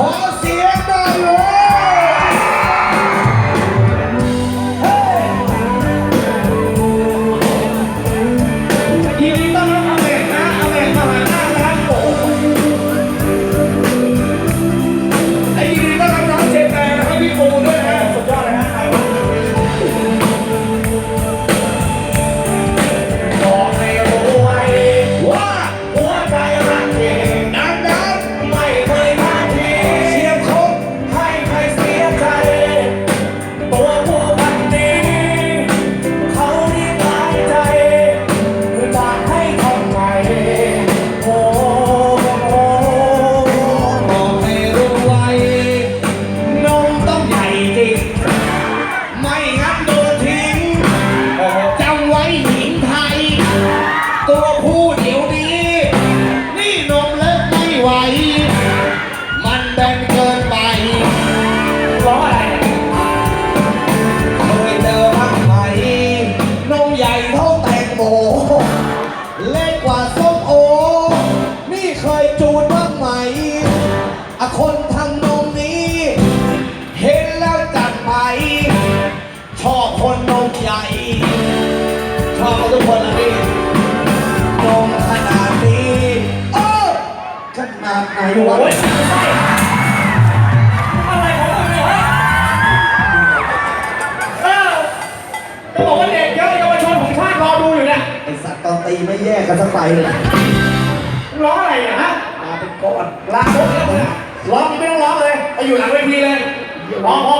ข อะคนทำนมนี้ เห็นแล้วจัดไป ชอบคนนมใหญ่ ชอบทุกคนละนี่นมขนาดนี้เออขนาดไหนวะโอ้ยอะไรของมึงเนี่ยเฮ้ยเออจะบอกว่าเด็กเยอะเยาวชนของชาติรอดูอยู่เนี่ยไอสัตว์ตอนตีไม่แยกกันสักไปเลยร้องอะไรเนี่ยฮะมาเป็นก้อนลาโค้แล้วมึงอะ ร้องยังไม่ต้องร้องเลยไปอยู่หลังเวทีเลยพอพอพอเดี๋ยวกูร้องเอง